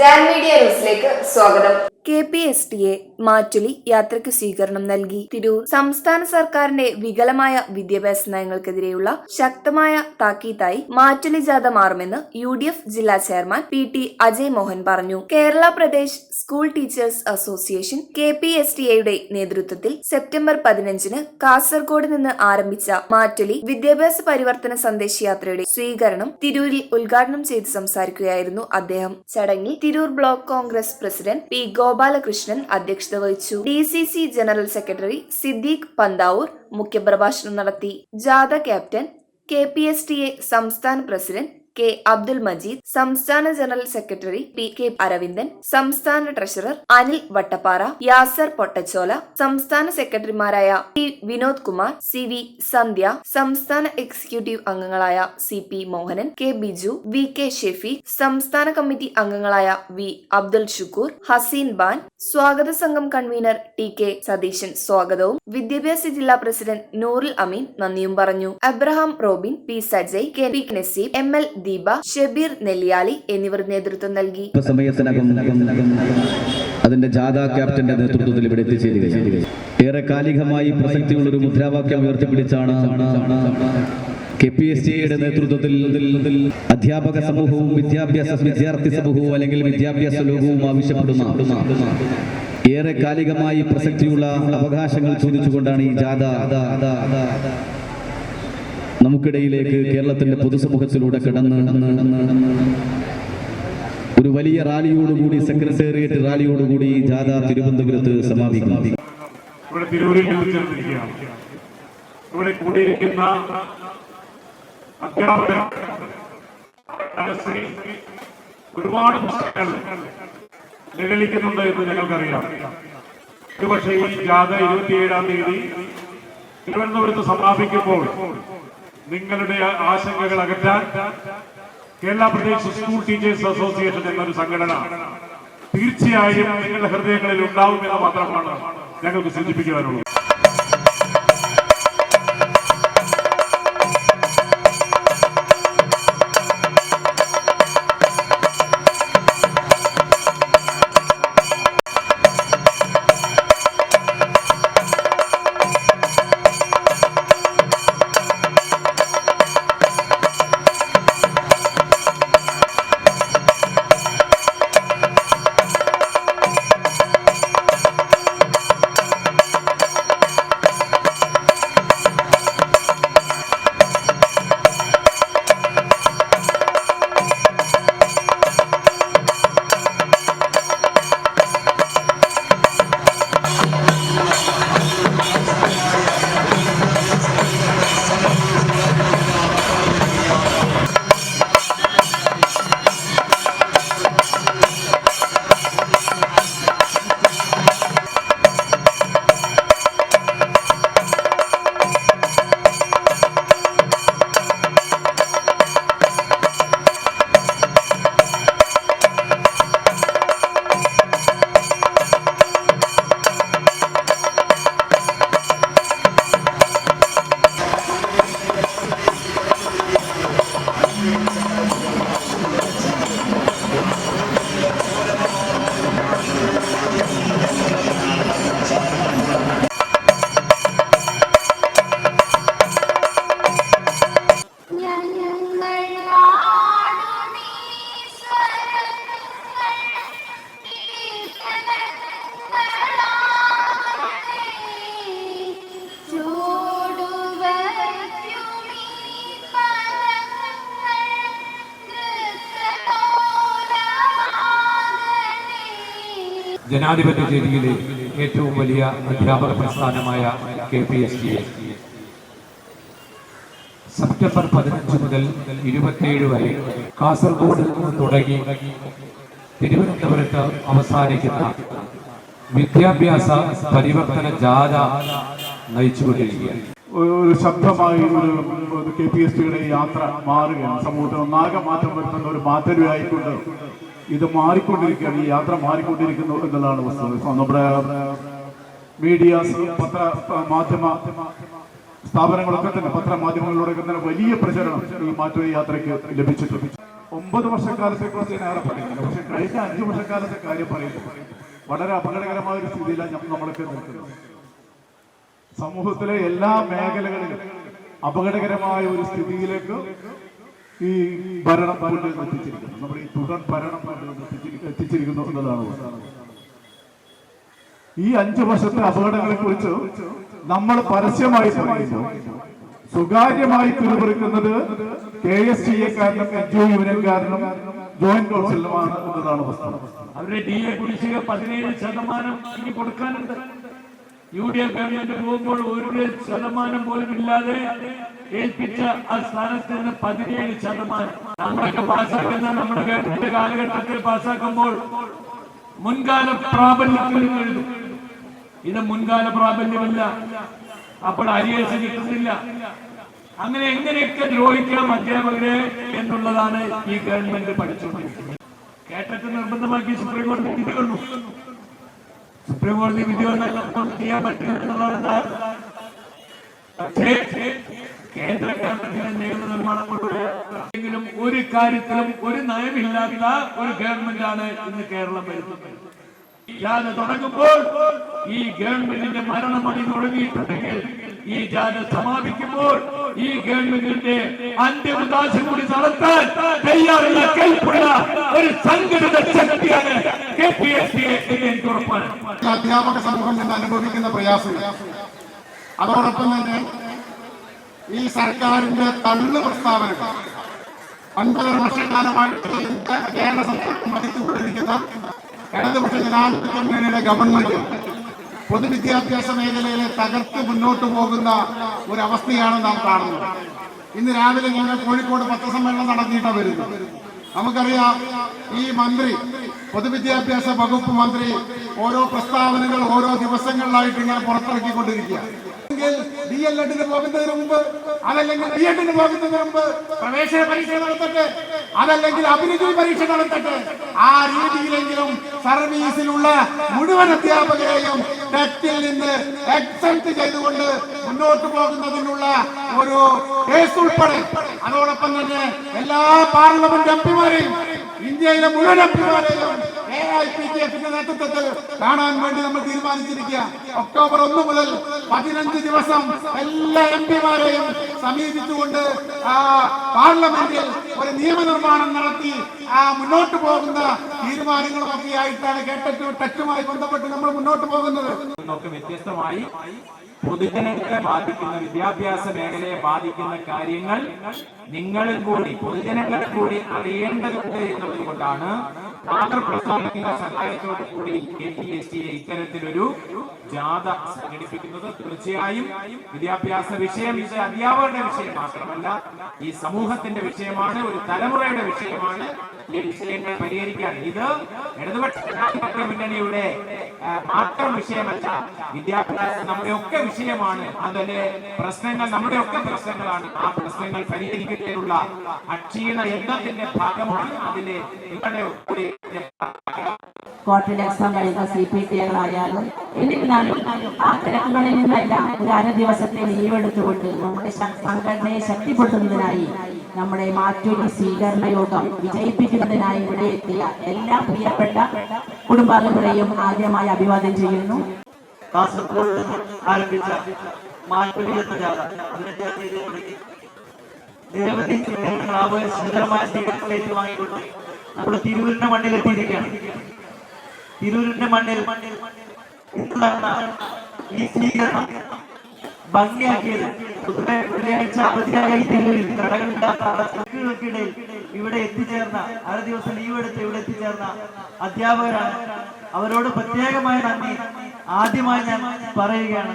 Jan media ന്യൂസിലേക്ക് സ്വാഗതം. K P S T A Mattoli യാത്രയ്ക്ക് സ്വീകരണം നൽകി. തിരൂർ സംസ്ഥാന സർക്കാരിന്റെ വികലമായ വിദ്യാഭ്യാസ നയങ്ങൾക്കെതിരെയുള്ള ശക്തമായ താക്കീതായി മാറ്റുലി ജാഥ മാറുമെന്ന് യു ഡി എഫ് ജില്ലാ chairman P T Ajay Mohan പറഞ്ഞു. Kerala Pradesh school teachers association K P S T എയുടെ നേതൃത്വത്തിൽ സെപ്റ്റംബർ പതിനഞ്ചിന് കാസർഗോഡ് നിന്ന് ആരംഭിച്ച മാറ്റുലി വിദ്യാഭ്യാസ പരിവർത്തന സന്ദേശയാത്രയുടെ സ്വീകരണം തിരൂരിൽ ഉദ്ഘാടനം ചെയ്ത് സംസാരിക്കുകയായിരുന്നു അദ്ദേഹം. ചടങ്ങിൽ Tirur block Congress president P Gopalakrishnan അധ്യക്ഷത വഹിച്ചു. D C C general secretary Siddique Panthavoor മുഖ്യപ്രഭാഷണം നടത്തി. ജാഥ captain K P S T A സംസ്ഥാന പ്രസിഡന്റ് കെ അബ്ദുൽ മജീദ് സംസ്ഥാന general secretary P K Aravindan സംസ്ഥാന ട്രഷറർ അനിൽ വട്ടപ്പാറ യാസർ പൊട്ടച്ചോല സംസ്ഥാന സെക്രട്ടറിമാരായ T Vinod Kumar C V Sandhya സംസ്ഥാന എക്സിക്യൂട്ടീവ് അംഗങ്ങളായ C P Mohanan K Biju V K Shefeeq സംസ്ഥാന കമ്മിറ്റി അംഗങ്ങളായ വി അബ്ദുൽ ഷുക്കൂർ ഹസീൻ ബാൻ സ്വാഗത സംഘം കൺവീനർ ടി കെ സതീശൻ സ്വാഗതവും. വിദ്യാഭ്യാസ ജില്ലാ പ്രസിഡന്റ് നൂറിൽ അമീൻ നന്ദിയും പറഞ്ഞു. Abraham Robin P Sajay K P Naseeb M L Deepa Shabeer Nelliyali എന്നിവർ നേതൃത്വം നൽകി. അതിന്റെ ജാഥാ ക്യാപ്റ്റന്റെ നേതൃത്വത്തിൽ ഇവിടെ എത്തിച്ചേരുകയാണ്. ഏറെ കാലികമായി പ്രസക്തിയുള്ള ഒരു മുദ്രാവാക്യം ഉയർത്തിപ്പിടിച്ചാണ് കെ പി എസ് സിയുടെ നേതൃത്വത്തിൽ അധ്യാപക സമൂഹവും വിദ്യാഭ്യാസ വിദ്യാർത്ഥി സമൂഹവും അല്ലെങ്കിൽ വിദ്യാഭ്യാസ ലോകവും ആവശ്യപ്പെടുന്ന ഏറെ കാലികമായി പ്രസക്തിയുള്ള അവകാശങ്ങൾ ചോദിച്ചുകൊണ്ടാണ് ഈ ജാഥ നമുക്കിടയിലേക്ക് കേരളത്തിന്റെ പൊതുസമൂഹത്തിലൂടെ കടന്ന് ഒരു വലിയ റാലിയോടുകൂടി സെക്രട്ടേറിയറ്റ് റാലിയോടുകൂടി ജാഥ തിരുവനന്തപുരത്ത് സമാപിക്കും. ഇവിടെ എന്ന് ഈ ജാഥ ഇരുപത്തിയേഴാം തീയതി തിരുവനന്തപുരത്ത് സമാപിക്കുമ്പോൾ നിങ്ങളുടെ ആശങ്കകൾ അകറ്റാൻ Kerala Pradesh school teachers association എന്നൊരു സംഘടന തീർച്ചയായും നിങ്ങളുടെ ഹൃദയങ്ങളിൽ ഉണ്ടാവും എന്ന് മാത്രമാണ് ഞങ്ങൾക്ക് സൂചിപ്പിക്കുവാനുള്ളത് ജനാധിപത്യ രീതിയിലെ ഏറ്റവും വലിയ അധ്യാപക പ്രസ്ഥാനമായ K P S T September പതിനഞ്ച് മുതൽ ഇരുപത്തിയേഴ് വരെ കാസർഗോഡ് നിന്ന് തുടങ്ങി തിരുവനന്തപുരത്ത് അവസാനിക്കുന്ന വിദ്യാഭ്യാസ പരിവർത്തന ജാഥ നയിച്ചുകൊണ്ടിരിക്കുകയാണ്. ഒരു ശബ്ദമായി ഒരു കെ പി എസ് ടിയുടെ യാത്ര മാറുകയാണ്. സമൂഹത്തിൽ ഒന്നാകെ മാറ്റം വരുത്തുന്ന ഒരു മാറ്റരുവായിക്കൊണ്ട് ഇത് മാറിക്കൊണ്ടിരിക്കുകയാണ്. ഈ യാത്ര മാറിക്കൊണ്ടിരിക്കുന്നു എന്നുള്ളതാണ് വസ്തുത. നമ്മുടെ മീഡിയ പത്ര മാധ്യമ സ്ഥാപനങ്ങളൊക്കെ തന്നെ പത്രമാധ്യമങ്ങളിലൂടെ തന്നെ വലിയ പ്രചരണം ഈ മാറ്റ യാത്രയ്ക്ക് ലഭിച്ചിട്ടുണ്ട്. ഒമ്പത് വർഷക്കാലത്തെ കുറിച്ച് ഞാൻ ഏറെ പറയുന്നില്ല. പക്ഷെ കഴിഞ്ഞ അഞ്ചു വർഷക്കാലത്തെ കാര്യം പറയുന്നു വളരെ അപകടകരമായ ഒരു സ്ഥിതിയിലാണ് നമ്മളൊക്കെ നിൽക്കുന്നത്. സമൂഹത്തിലെ എല്ലാ മേഖലകളിലും അപകടകരമായ ഒരു സ്ഥിതിയിലേക്ക് ഈ ഭരണം കൊണ്ടുവന്ന് എത്തിച്ചിരിക്കുന്നു. നമ്മുടെ ഈ തുടർ ഭരണം എത്തിച്ചിരി- എത്തിച്ചിരിക്കുന്നു എന്നതാണ് ഈ അഞ്ചു വർഷത്തെ അപകടങ്ങളെ കുറിച്ച് നമ്മൾ പരസ്യമായി പറയുന്നു. സ്വകാര്യമായി പിറുപിറുക്കുന്നത് കെ എസ് ടി കാരണം എൻ ജി ഒ യൂണിയൻകാരനും ജോയിന്റ് കൗൺസിലുമാണ് എന്നതാണ് വസ്തുത. അവരുടെ ഡി എ കുടിശ്ശിക പതിനേഴ് ശതമാനം ഇനി കൊടുക്കാനുണ്ട്. യു ഡി എഫ് ഗവൺമെന്റ് പോകുമ്പോൾ ഒരു ശതമാനം പോലും ഇല്ലാതെ ഏൽപ്പിച്ച ആ സ്ഥാനത്ത് നിന്ന് പതിനേഴ് ശതമാനം. നമ്മളൊക്കെ പാസ്സാക്കുന്ന നമ്മുടെ കാലഘട്ടത്തിൽ പാസ്സാക്കുമ്പോൾ മുൻകാല എഴുതും. ഇത് മുൻകാല പ്രാബല്യമല്ല. അപ്പോൾ അരിയേഴ്സ് കിട്ടുന്നില്ല. അങ്ങനെ എങ്ങനെയൊക്കെ ദ്രോഹിക്കാം അധ്യാപകരെ എന്നുള്ളതാണ് ഈ ഗവൺമെന്റ് പഠിച്ചുകൊണ്ടിരിക്കുന്നത്. കേട്ടിട്ട് നിർബന്ധമാക്കി സുപ്രീം കോടതി വിധി വന്നു സുപ്രീം വിധി വന്നാൽ ചെയ്യാൻ. പക്ഷേ കേന്ദ്ര ഗവൺമെന്റിന്റെ നിയമനിർമ്മാണം കൊണ്ടുവരും ഒരു കാര്യത്തിലും ഒരു നയമില്ലാത്ത ഒരു ഗവൺമെന്റാണ് ഇന്ന് കേരളം വരുന്നത് ജാഥ തുടങ്ങുമ്പോൾ ഈ ഗവൺമെന്റിന്റെ മരണമണി തുടങ്ങിയിട്ടുണ്ടെങ്കിൽ ഈ ജാഥ സമാപിക്കുമ്പോൾ ഈ ഗവൺമെന്റിന്റെ അന്ത്യമുദാശം കൂടി നടത്താൻ തയ്യാറുള്ള കൈപ്പുള്ള ഒരു സംഘടിത ശക്തിയാണ് കെ പി എസ് സി എനിക്ക് ഉറപ്പാണ്. അധ്യാപക സമൂഹം നിന്ന് അനുഭവിക്കുന്ന പ്രയാസങ്ങൾ അതോടൊപ്പം തന്നെ ഈ സർക്കാരിന്റെ തള്ളു പ്രസ്താവനകൾ. ഒൻപതര വർഷക്കാലമായിട്ട് കേരള സംസ്ഥാനം ഭരിച്ചുകൊണ്ടിരിക്കുന്ന ഇടതുപക്ഷ ജനാധിപത്യ മുന്നണിയുടെ ഗവൺമെന്റ് പൊതുവിദ്യാഭ്യാസ മേഖലയിലെ തകർത്ത് മുന്നോട്ട് പോകുന്ന ഒരവസ്ഥയാണ് നാം കാണുന്നത്. ഇന്ന് രാവിലെ ഞങ്ങൾ കോഴിക്കോട് പത്രസമ്മേളനം നടത്തിയിട്ടാണ് വരുന്നത്. നമുക്കറിയാം ഈ മന്ത്രി പൊതുവിദ്യാഭ്യാസ വകുപ്പ് മന്ത്രി ഓരോ പ്രസ്താവനകൾ ഓരോ ദിവസങ്ങളിലായിട്ട് ഇങ്ങനെ പുറത്തിറക്കിക്കൊണ്ടിരിക്കുക ഡി എൽ എഡിന് പോകുന്നതിന് മുമ്പ് അതല്ലെങ്കിൽ ബി എഡിന് പോകുന്നതിന് മുമ്പ് പ്രവേശന പരീക്ഷ നടത്തട്ടെ അതല്ലെങ്കിൽ അഭിരുചി പരീക്ഷ നടത്തട്ടെ ആ രീതിയിലെങ്കിലും സർവീസിലുള്ള മുഴുവൻ അധ്യാപകരെയും ടെറ്റിൽ നിന്ന് എക്സെപ്റ്റ് ചെയ്തുകൊണ്ട് മുന്നോട്ട് പോകുന്നതിനുള്ള ഒരു കേസ് ഉൾപ്പെടെ. അതോടൊപ്പം തന്നെ എല്ലാ പാർലമെന്റ് എംപിമാരെയും ഇന്ത്യയിലെ മുഴുവൻ എംപിമാരെയും നേതൃത്വത്തിൽ കാണാൻ വേണ്ടി നമ്മൾ തീരുമാനിച്ചിരിക്കുക ഒക്ടോബർ ഒന്ന് മുതൽ പതിനഞ്ച് ദിവസം എല്ലാ എം പിമാരെയും സമീപിച്ചുകൊണ്ട് പാർലമെന്റിൽ ഒരു നിയമനിർമ്മാണം നടത്തി ആ മുന്നോട്ട് പോകുന്ന തീരുമാനങ്ങളൊക്കെ ആയിട്ടാണ് കേട്ടു ടച്ചുമായി ബന്ധപ്പെട്ട് നമ്മൾ മുന്നോട്ട് പോകുന്നത്. വ്യത്യസ്തമായി പൊതുജനങ്ങളെ ബാധിക്കുന്ന വിദ്യാഭ്യാസ മേഖലയെ ബാധിക്കുന്ന കാര്യങ്ങൾ നിങ്ങളിൽ കൂടി പൊതുജനങ്ങളെ കൂടി അറിയേണ്ടതുണ്ട് എന്നുള്ളത് കൊണ്ടാണ് മാതൃപ്രസ്ഥാനത്തിന്റെ സഹായത്തോടു കൂടി കെ പി എസ് ടി ഇത്തരത്തിലൊരു ജാഥ സംഘടിപ്പിക്കുന്നത് തീർച്ചയായും വിദ്യാഭ്യാസ വിഷയം ഇത് അധ്യാപകരുടെ വിഷയം മാത്രമല്ല ഈ സമൂഹത്തിന്റെ വിഷയമാണ് ഒരു തലമുറയുടെ വിഷയമാണ്. ഈ പരിഹരിക്കാൻ ഇത് ഇടതുപക്ഷ മുന്നണിയുടെ മാത്രം വിഷയമല്ല. വിദ്യാഭ്യാസം നമ്മുടെ ഒക്കെ വിഷയമാണ്. അതിലെ പ്രശ്നങ്ങൾ നമ്മുടെ ഒക്കെ പ്രശ്നങ്ങളാണ്. ആ പ്രശ്നങ്ങൾ പരിഹരിക്കുന്നതിനുള്ള അക്ഷീണ യജ്ഞത്തിന്റെ ഭാഗമാണ് അതിലെ നിങ്ങളുടെ കൂടി കോർട്ടിൽ എക്സാം കഴിയുന്ന സി പി ടി കളായാലും എന്നിരുന്നാലും ആ തിരക്കുകളിൽ നിന്നെല്ലാം ഒരു അര ദിവസത്തെ ലീവ് എടുത്തുകൊണ്ട് നമ്മുടെ സംഘടനയെ ശക്തിപ്പെടുത്തുന്നതിനായി നമ്മുടെ മാറ്റൂരി സ്വീകരണ യോഗം വിജയിപ്പിക്കുന്നതിനായി ഇവിടെ എത്തിയ എല്ലാ പ്രിയപ്പെട്ട കുടുംബാംഗങ്ങളെയും ആദ്യമായി അഭിവാദ്യം ചെയ്യുന്നു. കാസർഗോഡ് തിരൂരിന്റെ മണ്ണിൽ എത്തിയിരിക്കുകയാണ്. തിരൂരിന്റെ മണ്ണിൽ ഇന്ന് ഈ സ്വീകരണം? ഭംഗിയാക്കിയത്. വെള്ളിയാഴ്ച അവധിയായി തിരൂരിൽ കടകളില്ലാത്ത അടച്ചിടയിൽ ഇവിടെ എത്തിച്ചേർന്ന അര ദിവസം ലീവ് എടുത്ത് ഇവിടെ എത്തിച്ചേർന്ന അധ്യാപകരാണ്. അവരോട് പ്രത്യേകമായ നന്ദി. ആദ്യമായി ഞാൻ പറയുകയാണ്.